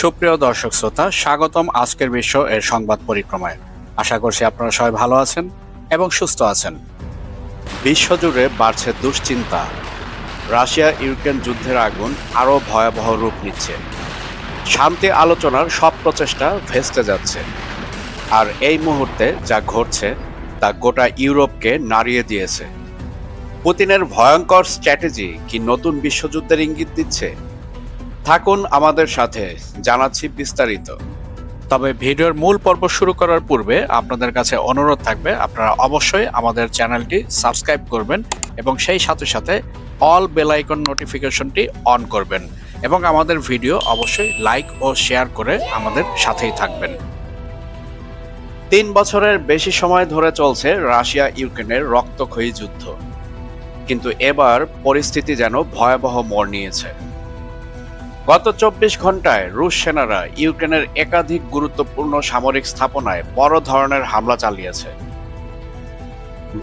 সুপ্রিয় দর্শক শ্রোতা, স্বাগতম আজকের বিশ্ব এর সংবাদ পরিক্রমায়। আশা করছি আপনারা সবাই ভালো আছেন এবং সুস্থ আছেন। বিশ্বজুড়ে বাড়ছে দুশ্চিন্তা। রাশিয়া ইউক্রেন যুদ্ধের আগুন আরও ভয়াবহ রূপ নিচ্ছে। শান্তি আলোচনার সব প্রচেষ্টা ভেস্তে যাচ্ছে। আর এই মুহূর্তে যা ঘটছে তা গোটা ইউরোপকে নাড়িয়ে দিয়েছে। পুতিনের ভয়ঙ্কর স্ট্র্যাটেজি কি নতুন বিশ্বযুদ্ধের ইঙ্গিত দিচ্ছে? থাকুন আমাদের সাথে, জানাচ্ছি বিস্তারিত। তবে ভিডিওর মূল পর্ব শুরু করার পূর্বে আপনাদের কাছে অনুরোধ থাকবে, আপনারা অবশ্যই আমাদের চ্যানেলটি সাবস্ক্রাইব করবেন এবং সেই সাথে সাথে অল বেল আইকন নোটিফিকেশনটি অন করবেন এবং আমাদের ভিডিও অবশ্যই লাইক ও শেয়ার করে আমাদের সাথেই থাকবেন। তিন বছরের বেশি সময় ধরে চলছে রাশিয়া ইউক্রেনের রক্তক্ষয়ী যুদ্ধ। কিন্তু এবার পরিস্থিতি যেন ভয়াবহ মোড় নিয়েছে। গত চব্বিশ ঘন্টায় রুশ সেনারা ইউক্রেনের একাধিক গুরুত্বপূর্ণ সামরিক স্থাপনায় বড় ধরনের হামলা চালিয়েছে।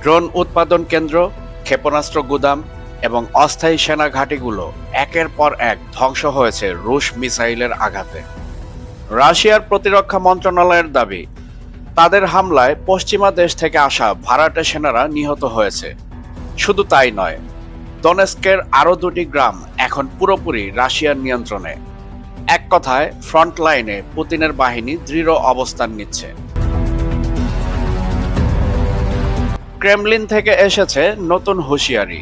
ড্রোন উৎপাদন কেন্দ্র, ক্ষেপণাস্ত্র গুদাম এবং অস্থায়ী সেনা ঘাঁটিগুলো একের পর এক ধ্বংস হয়েছে রুশ মিসাইলের আঘাতে। রাশিয়ার প্রতিরক্ষা মন্ত্রণালয়ের দাবি, তাদের হামলায় পশ্চিমা দেশ থেকে আসা ভাড়াটে সেনারা নিহত হয়েছে। শুধু তাই নয় দনেস্কের আরও দুটি গ্রাম এখন পুরোপুরি রাশিয়ার নিয়ন্ত্রণে। এক কথায়, ফ্রন্ট লাইনে পুতিনের বাহিনী দৃঢ় অবস্থান নিচ্ছে। ক্রেমলিন থেকে এসেছে নতুন হুঁশিয়ারি।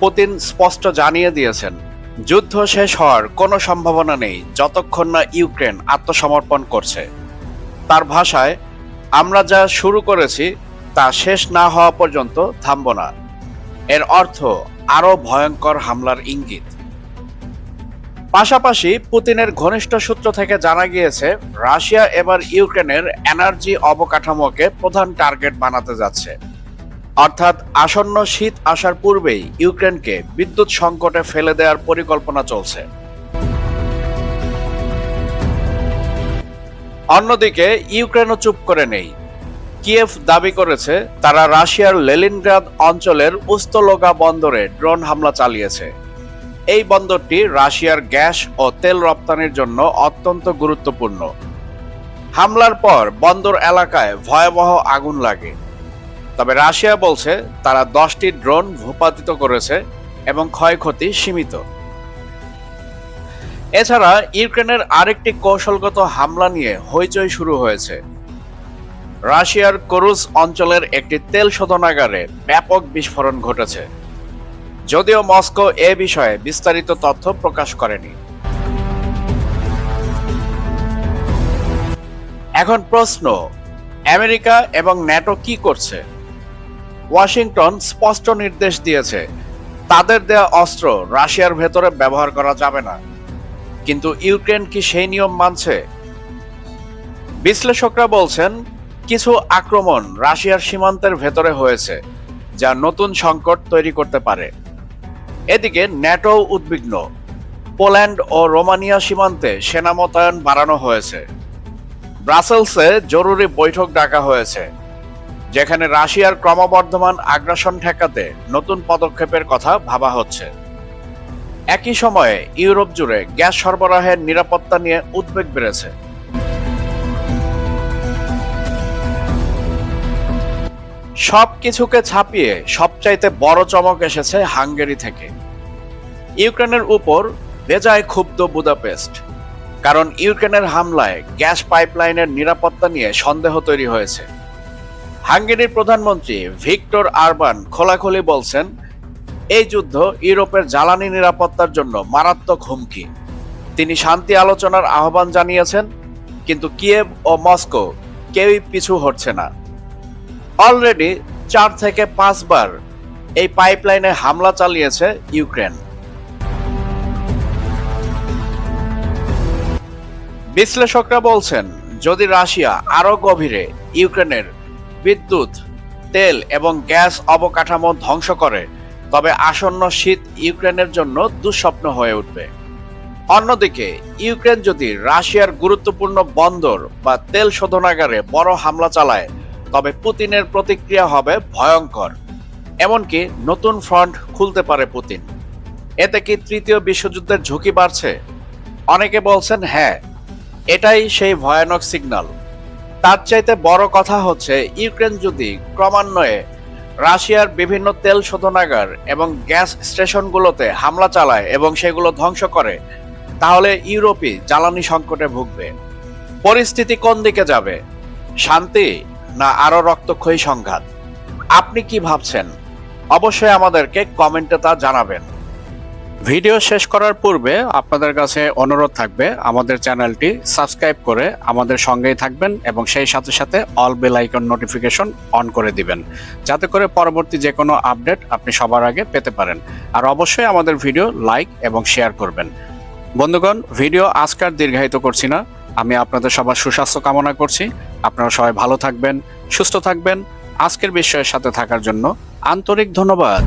পুতিন স্পষ্ট জানিয়ে দিয়েছেন, যুদ্ধ শেষ হওয়ার কোনো সম্ভাবনা নেই, যতক্ষণ না ইউক্রেন আত্মসমর্পণ করছে। তার ভাষায়, আমরা যা শুরু করেছি, তা শেষ না হওয়া পর্যন্ত থামব না। এর অর্থ আরও ভয়ঙ্কর হামলার ইঙ্গিত। পাশাপাশি পুতিনের ঘনিষ্ঠ সূত্র থেকে জানা গিয়েছে, রাশিয়া এবার ইউক্রেনের এনার্জি অবকাঠামোকে প্রধান টার্গেট বানাতে যাচ্ছে। অর্থাৎ আসন্ন শীত আসার পূর্বেই ইউক্রেনকে বিদ্যুৎ সংকটে ফেলে দেওয়ার পরিকল্পনা চলছে। অন্যদিকে, ইউক্রেনও চুপ করে নেই। কিয়েভ দাবি করেছে, তারা রাশিয়ার লেলিনগ্রাদ অঞ্চলের উস্তলোগা বন্দরে ড্রোন হামলা চালিয়েছে। এই বন্দরটি রাশিয়ার গ্যাস ও তেল রপ্তানির জন্য অত্যন্ত গুরুত্বপূর্ণ। হামলার পর বন্দর এলাকায় ভয়াবহ আগুন লাগে। তবে রাশিয়া বলছে, তারা দশটি ড্রোন ভূপাতিত করেছে এবং ক্ষয়ক্ষতি সীমিত। এছাড়া ইউক্রেনের আরেকটি কৌশলগত হামলা নিয়ে হইচই শুরু হয়েছে। রাশিয়ার করুজ অঞ্চলের একটি তেল শোধনাগারে ব্যাপক বিস্ফোরণ ঘটেছে। যদিও মস্কো এ বিষয়ে বিস্তারিত তথ্য প্রকাশ করেনি। এখন প্রশ্ন, আমেরিকা এবং ন্যাটো কি করছে? ওয়াশিংটন স্পষ্ট নির্দেশ দিয়েছে, তাদের দেয়া অস্ত্র রাশিয়ার ভেতরে ব্যবহার করা যাবে না। কিন্তু ইউক্রেন কি সেই নিয়ম মানছে? বিশ্লেষকরা বলছেন কিছু আক্রমণ রাশিয়ার সীমান্তের ভেতরে হয়েছে, যা নতুন সংকট তৈরি করতে পারে। এদিকে ন্যাটো উদ্বিগ্ন। পোল্যান্ড ও রোমানিয়া সীমান্তে সেনা মোতায়েন বাড়ানো হয়েছে। ব্রাসেলসে জরুরি বৈঠক ডাকা হয়েছে, যেখানে রাশিয়ার ক্রমবর্ধমান আগ্রাসন ঠেকাতে নতুন পদক্ষেপের কথা ভাবা হচ্ছে। একই সময়ে ইউরোপ জুড়ে গ্যাস সরবরাহের নিরাপত্তা নিয়ে উদ্বেগ বেড়েছে। সব কিছুকে ছাপিয়ে সবচাইতে বড় চমক এসেছে হাঙ্গেরি থেকে। ইউক্রেনের উপর বেজায় ক্ষুব্ধ বুদাপেস্ট, কারণ ইউক্রেনের হামলায় গ্যাস পাইপলাইনের নিরাপত্তা নিয়ে সন্দেহ তৈরি হয়েছে। হাঙ্গেরির প্রধানমন্ত্রী ভিক্টর আরবান খোলাখুলি বলছেন, এই যুদ্ধ ইউরোপের জ্বালানি নিরাপত্তার জন্য মারাত্মক হুমকি। তিনি শান্তি আলোচনার আহ্বান জানিয়েছেন, কিন্তু কিয়েভ ও মস্কো কেউই পিছু হচ্ছে না। অলরেডি চার থেকে পাঁচবার এই পাইপলাইনে হামলা চালিয়েছে ইউক্রেন বিশ্লেষকরা বলছেন, যদি রাশিয়া আরও গভীরে ইউক্রেনের বিদ্যুৎ, তেল এবং গ্যাস অবকাঠামো ধ্বংস করে, তবে আসন্ন শীত ইউক্রেনের জন্য দুঃস্বপ্ন হয়ে উঠবে। অন্যদিকে ইউক্রেন যদি রাশিয়ার গুরুত্বপূর্ণ বন্দর বা তেল শোধনাগারে বড় হামলা চালায় তবে পুতিনের প্রতিক্রিয়া হবে ভয়ঙ্কর। এমনকি নতুন ফ্রন্ট খুলতে পারে পুতিন। এতে কি তৃতীয় বিশ্বযুদ্ধের ঝুঁকি বাড়ছে? অনেকে বলছেন হ্যাঁ এটাই সেই ভয়ানক সিগন্যাল। তার চাইতে বড় কথা হচ্ছে, ইউক্রেন যদি ক্রমান্বয়ে রাশিয়ার বিভিন্ন তেল শোধনাগার এবং গ্যাস স্টেশনগুলোতে হামলা চালায় এবং সেগুলো ধ্বংস করে, তাহলে ইউরোপই জ্বালানি সংকটে ভুগবে। পরিস্থিতি কোন দিকে যাবে? শান্তি না আরও রক্তক্ষয়ী সংঘাত? আপনি কি ভাবছেন? অবশ্যই আমাদেরকে কমেন্টে তা জানাবেন। ভিডিও শেষ করার পূর্বে আপনাদের কাছে অনুরোধ থাকবে, আমাদের চ্যানেলটি সাবস্ক্রাইব করে আমাদের সঙ্গেই থাকবেন এবং সেই সাথে সাথে all bell icon notification on করে দিবেন, যাতে করে পরবর্তী যে কোনো আপডেট আপনি সবার আগে পেতে পারেন। আর অবশ্যই আমাদের ভিডিও লাইক এবং শেয়ার করবেন। বন্ধুগণ, ভিডিও আজকার দীর্ঘায়িত করছি না। আমি আপনাদের সবার সুস্বাস্থ্য কামনা করছি। আপনারা সবাই ভালো থাকবেন, সুস্থ থাকবেন। আজকের বিষয়ের সাথে থাকার জন্য আন্তরিক ধন্যবাদ।